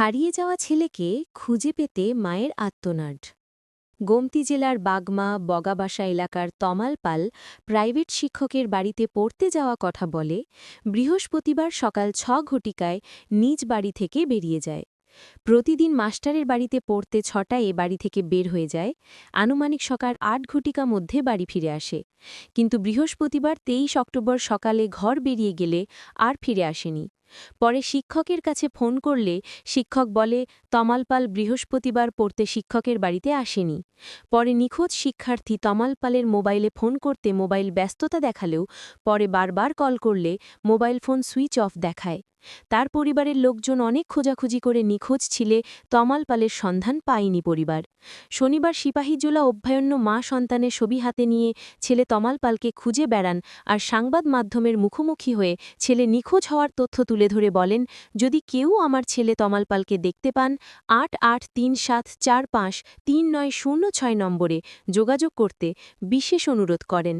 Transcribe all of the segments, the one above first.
হারিয়ে যাওয়া ছেলেকে খুঁজে পেতে মায়ের আত্মনাড গোমতি জেলার বাগমা, বগাবাসা এলাকার তমাল পাল প্রাইভেট শিক্ষকের বাড়িতে পড়তে যাওয়া কথা বলে, বৃহস্পতিবার সকাল ছ ঘটিকায় নিজ বাড়ি থেকে বেরিয়ে যায়। প্রতিদিন মাস্টারের বাড়িতে পড়তে ছটায় এ বাড়ি থেকে বের হয়ে যায়, আনুমানিক সকাল আট ঘটিকা মধ্যে বাড়ি ফিরে আসে। কিন্তু বৃহস্পতিবার তেইশ অক্টোবর সকালে ঘর বেরিয়ে গেলে আর ফিরে আসেনি। পরে শিক্ষকের কাছে ফোন করলে শিক্ষক বলে, তমালপাল বৃহস্পতিবার পড়তে শিক্ষকের বাড়িতে আসেনি। পরে নিখোঁজ শিক্ষার্থী তমালপালের মোবাইলে ফোন করতে মোবাইল ব্যস্ততা দেখালেও পরে বারবার কল করলে মোবাইল ফোন সুইচ অফ দেখায়। তার পরিবারের লোকজন অনেক খোঁজাখুঁজি করে নিখোঁজ ছিলে তমাল পালের সন্ধান পায়নি পরিবার। শনিবার সিপাহীজোলা অভ্যায়ন্য মা সন্তানের ছবি হাতে নিয়ে ছেলে তমাল পালকে খুঁজে বেড়ান আর সাংবাদ মাধ্যমের মুখোমুখি হয়ে ছেলে নিখোঁজ হওয়ার তথ্য তুলে ধরে বলেন, যদি কেউ আমার ছেলে তমাল পালকে দেখতে পান, আট আট তিন সাত চার পাঁচ তিন নয় শূন্য ছয় নম্বরে যোগাযোগ করতে বিশেষ অনুরোধ করেন।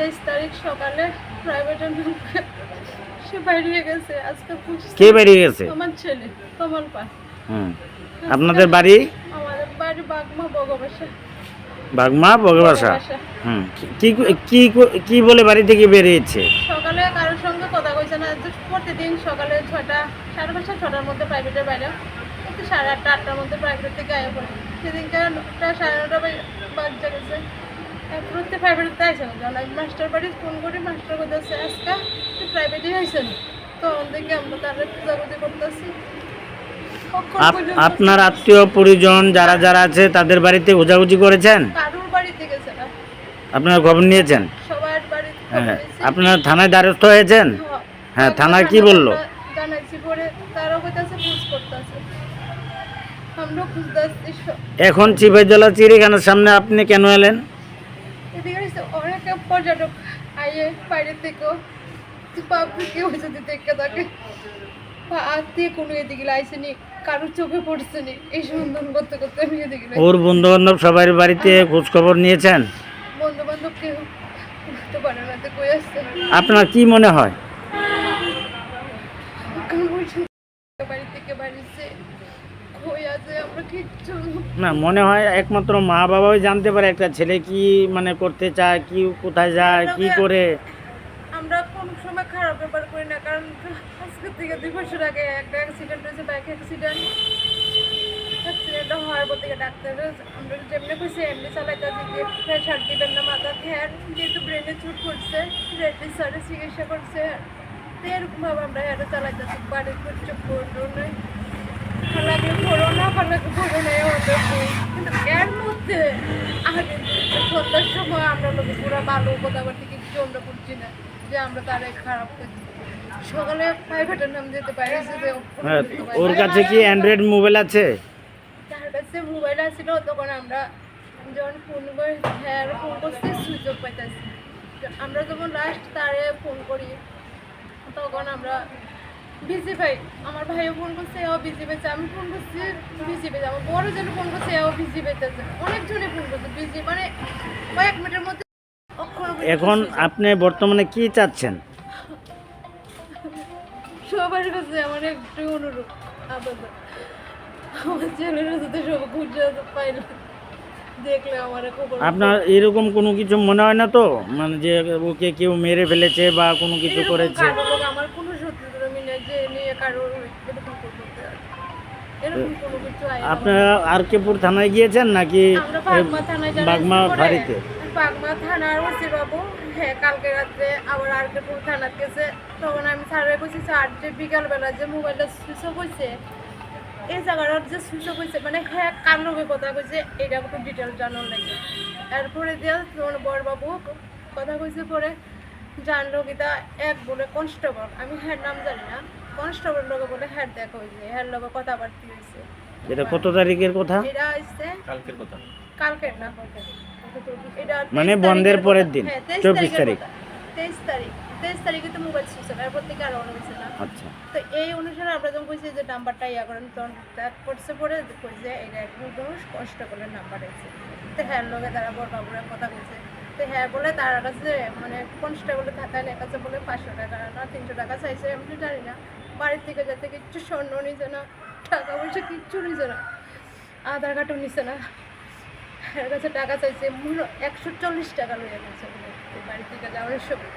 তেইশ তারিখ সকালে প্রাইভেটে সে বাইরে গেছে। আজকে কে বেরিয়ে গেছে? আমার ছেলে কমল পাল। আপনাদের বাড়ি? আমাদের বাড়ি বাগমা বগবাসা। বাগমা বগবাসা? হুম। কি কি কি বলে বাড়ি থেকে বেরিয়েছে? সকালে কারোর সঙ্গে কথা কইছে না। প্রতিদিন সকালে ছটা সাড়ে পাঁচটা ছটার মধ্যে প্রাইভেটের বাইরে। সাড়ে আটটা আটটার মধ্যে প্রাইভেট থেকে আয়া পড়ে। সেদিনকে নটা সাড়ে নটা প্রাইভেটে আইসে না যখন আমি মাস্টার বাড়ি ফোন করি মাস্টার করতেছে আজকে প্রাইভেটে আইসে না তখন থেকে আমরা তাদের খোঁজাখুঁজি করতেছি। আপ- আপনার আত্মীয় পরিজন যারা যারা আছে তাদের বাড়িতে খোঁজাখুঁজি করেছেন? কারুর বাড়িতে গেছে না। আপনারা খবর নিয়েছেন? সবার বাড়িতে হ্যাঁ আপনারা থানায় দ্বারস্থ হয়েছেন? হ্যাঁ, থানায় কি বলল? জানাইছি পরে তারাও কইতাছে খোঁজ করতেছে। আমরা খুঁজতেছি এখন চিড়িখানার সামনে আপনি কেন এলেন? পর্যটক আইয়ে বাইরের থেকেও পাবলিকে যদি দেখে থাকে। বা আত্মীয় কোনো এদিকে আইসেনি কারোর চোখে পড়ছেনি এই সন্ধান করতে করতে আমি এদিকে ওর বন্ধু বান্ধব সবার বাড়িতে খোঁজ খবর নিয়েছেন? বন্ধু বান্ধব কেউ বুঝতে পারে না তো কই আসছে? আপনার কি মনে হয় কারণ ওই সময় বাড়ি থেকে বাড়িতে কই আছে আমরা কিচ্ছু না মনে হয় একমাত্র মা বাবাই জানতে পারে একটা ছেলে কি মানে করতে চায় কি কোথায় যায় কি করে। আমরা কোনো সময় খারাপ ব্যাপার করি না কারণ আজকে থেকে দুই বছর আগে একটা অ্যাক্সিডেন্ট হয়েছে বাইক অ্যাক্সিডেন্ট অ্যাক্সিডেন্টটা হওয়ার পর থেকে ডাক্তার আমরা যেমনি কইছি এমনি চালাইতে যে প্রেশার দিবেন না মাথা হ্যাঁ যেহেতু ব্রেনে চুট করছে রেডি স্যারে চিকিৎসা করছে এরকমভাবে আমরা হ্যাঁ চালাইতেছি বাড়ির করল নয় খালাকে করো না খালাকে করো না এর মধ্যে আগে সন্ধ্যার সময় আমরা লোক পুরো ভালো কথাবার্তা কিছু আমরা করছি না যে আমরা তারে খারাপ করছি সকালে প্রাইভেটের নাম যেতে হ্যাঁ, পারে। ওর কাছে কি অ্যান্ড্রয়েড মোবাইল আছে? তার কাছে মোবাইল আছিল তখন আমরা যখন ফোন করে হ্যাঁ ফোন করছি সুইচ অফ পাইতেছি। আমরা যখন লাস্ট তারে ফোন করি তখন আমরা বিজি ভাই আমার ভাইও ফোন করছে এও বিজি পেয়েছে আমি ফোন করছি বিজি পেয়েছে আমার বড় জন ফোন করছে এও বিজি পেতেছে অনেকজনে ফোন করছে বিজি মানে কয়েক মিনিটের মধ্যে এখন আপনি বর্তমানে কি চাচ্ছেন? সবার কাছে আমার একটু অনুরোধ আপাতত আমার ছেলেরা যাতে সব খুঁজে পাইলে দেখলে আমার খবর আপনার এরকম কোনো কিছু মনে হয় না তো? মানে যে ওকে কেউ মেরে ফেলেছে বা কোনো কিছু করেছে কারও লোক আমার কোনো শত্রুতা আমি না যে নিয়ে কারও এরকম করতে পারে। এরকম কোনো কিছু আয় আপনারা আর কেপুর থানায় গিয়েছেন নাকি বাগমা ফাঁড়িতে বাগমা থানার ওসি বাবু হ্যাঁ কালকে রাত্রে আবার আর কেপুর থানার গেছে। তখন আমি স্যারের বলছি স্যার যে বিকালবেলা যে মোবাইলটা সুইচ অফ হয়েছে এই জায়গাটার যে সুইচ অফ হয়েছে মানে হ্যাঁ কার লোকে কথা কইছে এটা একটু ডিটেল জানার লাগে। এরপরে দিয়ে তোমার বড়বাবু কথা কইছে পরে জানলো কিতা এক বলে কনস্টেবল আমি হ্যার নাম জানি না। কনস্টেবল লোকে বলে হ্যার দেখা হয়েছে হ্যার লোকে কথাবার্তা হয়েছে। এটা কত তারিখের কথা? এটা হচ্ছে কালকের না এটা মানে বন্ধের পরের দিন, হ্যাঁ, 23 24 তারিখের তারিখ। কথা। 23 তারিখ 23 তারিখে তো মোবাইল সুইচ অফ এরপর থেকে আর অন হয়েছে না। আচ্ছা। তো এই অনুসারে আমরা যখন কইছি যে নাম্বারটা ইয়া করেন তখন ত্যাগ করছে পরে কইছে এটা একদম কোনো কষ্ট করে নাম্বার আছে। তো হ্যাঁ লোকে তারা বড় বাবুরা কথা কইছে তো হ্যাঁ বলে তার কাছে মানে কনস্টেবলে থাকায় এর কাছে বলে পাঁচশো টাকা না, তিনশো টাকা চাইছে, আমি তো জানি না। বাড়ির থেকে যাতে কিচ্ছু স্বর্ণ নিছে না, টাকা পয়সা কিচ্ছু নিছে না, আধার কার্ডও নিছে না। এর কাছে টাকা চাইছে, মূল্য একশো চল্লিশ টাকা লইয়া গেছে বাড়ি থেকে যাওয়ার সময়।